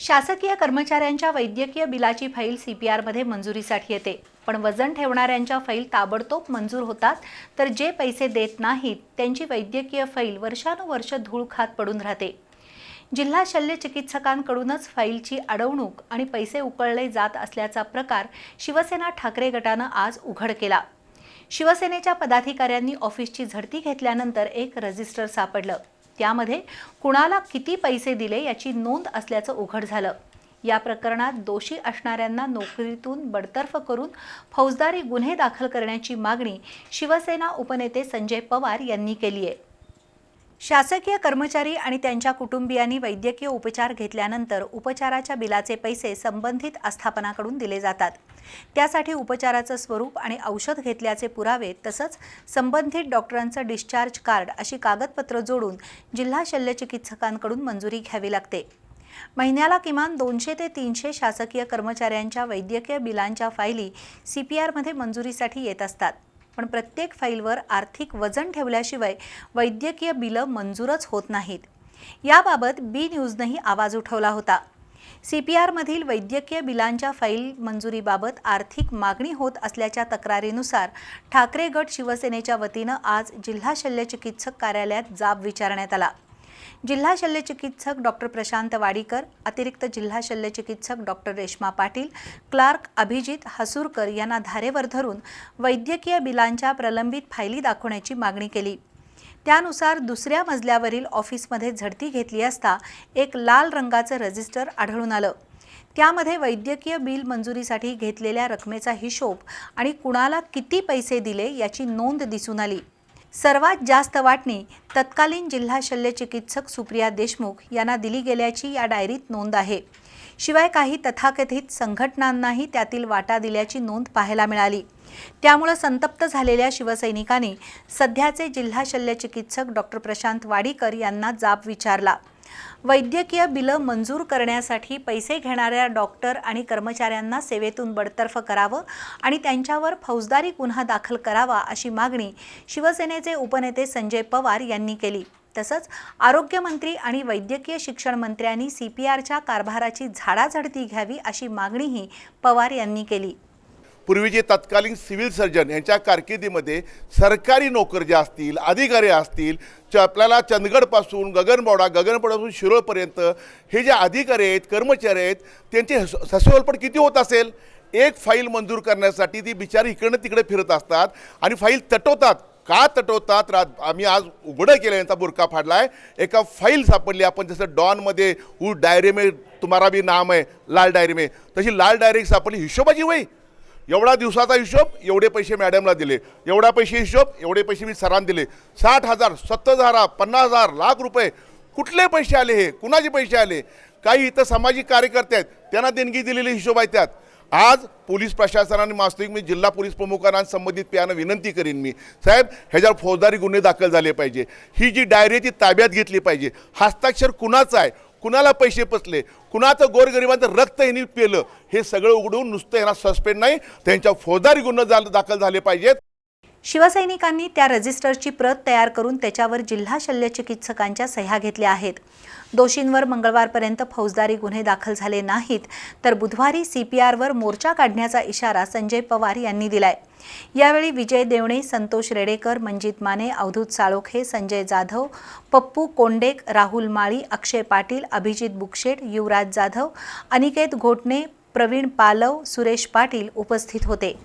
शासकीय कर्मचाऱ्यांच्या वैद्यकीय बिलाची फाईल सी पी आरमध्ये मंजुरीसाठी येते. पण वजन ठेवणाऱ्यांच्या फाईल ताबडतोब मंजूर होतात तर जे पैसे देत नाहीत त्यांची वैद्यकीय फाईल वर्षानुवर्ष धूळ खात पडून राहते. जिल्हा शल्य चिकित्सकांकडूनच फाईलची अडवणूक आणि पैसे उकळले जात असल्याचा प्रकार शिवसेना ठाकरे गटानं आज उघड केला. शिवसेनेच्या पदाधिकाऱ्यांनी ऑफिसची झडती घेतल्यानंतर एक रजिस्टर सापडलं. त्यामध्ये कुणाला किती पैसे दिले याची नोंद असल्याचं उघड झालं. या प्रकरणात दोषी असणाऱ्यांना नोकरीतून बडतर्फ करून फौजदारी गुन्हे दाखल करण्याची मागणी शिवसेना उपनेते संजय पवार यांनी केली आहे शासकीय कर्मचारी आणि त्यांच्या कुटुंबियांनी वैद्यकीय उपचार घेतल्यानंतर उपचाराच्या बिलाचे पैसे संबंधित आस्थापनाकडून दिले जातात. त्यासाठी उपचाराचं स्वरूप आणि औषध घेतल्याचे पुरावे तसंच संबंधित डॉक्टरांचं डिस्चार्ज कार्ड अशी कागदपत्र जोडून जिल्हा शल्यचिकित्सकांकडून मंजुरी घ्यावी लागते. महिन्याला किमान दोनशे ते तीनशे शासकीय कर्मचाऱ्यांच्या वैद्यकीय बिलांच्या फायली सी पी आरमध्ये मंजुरीसाठी येत असतात. पण प्रत्येक फाईलवर आर्थिक वजन ठेवल्याशिवाय वैद्यकीय बिलं मंजूरच होत नाहीत. याबाबत बी न्यूजनंही आवाज उठवला होता. सी पी आरमधील वैद्यकीय बिलांच्या फाईल मंजुरीबाबत आर्थिक मागणी होत असल्याच्या तक्रारीनुसार ठाकरे गट शिवसेनेच्या वतीनं आज जिल्हा शल्यचिकित्सक कार्यालयात जाब विचारण्यात आला. जिल्हा शल्यचिकित्सक डॉक्टर प्रशांत वाडीकर अतिरिक्त जिल्हा शल्यचिकित्सक डॉक्टर रेश्मा पाटील क्लार्क अभिजित हसूरकर यांना धारेवर धरून वैद्यकीय बिलांच्या प्रलंबित फायली दाखवण्याची मागणी केली. त्यानुसार दुसऱ्या मजल्यावरील ऑफिसमध्ये झडती घेतली असता एक लाल रंगाचं रजिस्टर आढळून आलं. त्यामध्ये वैद्यकीय बिल मंजुरीसाठी घेतलेल्या रकमेचा हिशोब आणि कुणाला किती पैसे दिले याची नोंद दिसून आली. सर्वात जास्त वाटणी तत्कालीन जिल्हा शल्यचिकित्सक सुप्रिया देशमुख यांना दिली गेल्याची या डायरीत नोंद आहे. शिवाय काही तथाकथित संघटनांनाही त्यातील वाटा दिल्याची नोंद पाहायला मिळाली. त्यामुळं संतप्त झालेल्या शिवसैनिकांनी सध्याचे जिल्हा शल्यचिकित्सक डॉक्टर प्रशांत वाडीकर यांना जाब विचारला. वैद्यकीय बिलं मंजूर करण्यासाठी पैसे घेणाऱ्या डॉक्टर आणि कर्मचाऱ्यांना सेवेतून बडतर्फ करावं आणि त्यांच्यावर फौजदारी गुन्हा दाखल करावा अशी मागणी शिवसेनेचे उपनेते संजय पवार यांनी केली. तसंच आरोग्यमंत्री आणि वैद्यकीय शिक्षण मंत्र्यांनी सी पी आरच्या कारभाराची झाडाझडती घ्यावी अशी मागणीही पवार यांनी केली. पूर्वीचे तत्कालीन सिव्हिल सर्जन यांच्या कारकिर्दीमध्ये सरकारी नोकर जे असतील अधिकारी असतील च आपल्याला चंदगडपासून गगनबावडा गगनबावडापासून शिरोळपर्यंत हे जे अधिकारी आहेत कर्मचारी आहेत त्यांचे हस ससेवलपण किती होत असेल? एक फाईल मंजूर करण्यासाठी ती बिचारी इकडनं तिकडे फिरत असतात आणि फाईल तटवतात. का तटवतात? रा आम्ही आज उघडं केलं यांचा बुरका आहे एका फाईल सापडली. आपण जसं डॉनमध्ये ऊ डायरी मे तुम्हाला बी नाम आहे लाल डायरी मे तशी लाल डायरी सापडली. हिशोबाची वय एवढा दिवसाचा हिशोब एवढे पैसे मॅडमला दिले. एवढा पैसे हिशोब एवढे पैसे मी सरांना दिले. साठ हजार सत्तर हजार पन्नास हजार लाख रुपये कुठले पैसे आले हे? कुणाचे पैसे आले? काही इथं सामाजिक कार्यकर्ते आहेत त्यांना देणगी दिलेले हिशोब आहेत त्यात. आज पोलीस प्रशासनाने वास्तविक मी जिल्हा पोलीस प्रमुखांना संबंधित पियानं विनंती करीन मी. साहेब ह्याच्यावर फौजदारी गुन्हे दाखल झाले पाहिजे. ही जी डायरी आहे ती ताब्यात घेतली पाहिजे. हस्ताक्षर कुणाचं आहे? कुणाला पैसे पचले कुणाचं गोरगरिबांचं रक्त यांनी पेलं? हे सगळं उघडून नुसतं यांना सस्पेंड नाही त्यांच्या फौजदारी गुन्हे दाखल झाले पाहिजेत. शिवसैनिकांनी त्या रजिस्टरची प्रत तयार करून त्याच्यावर जिल्हा शल्यचिकित्सकांच्या सह्या घेतल्या आहेत. दोषींवर मंगळवारपर्यंत फौजदारी गुन्हे दाखल झाले नाहीत तर बुधवारी सी पी आरवर मोर्चा काढण्याचा इशारा संजय पवार यांनी दिलाय. यावेळी विजय देवणे संतोष रेडेकर मंजित माने अवधूत साळोखे संजय जाधव पप्पू कोंडेक राहुल माळी अक्षय पाटील अभिजित बुकशेट युवराज जाधव अनिकेत घोटणे प्रवीण पालव सुरेश पाटील उपस्थित होते.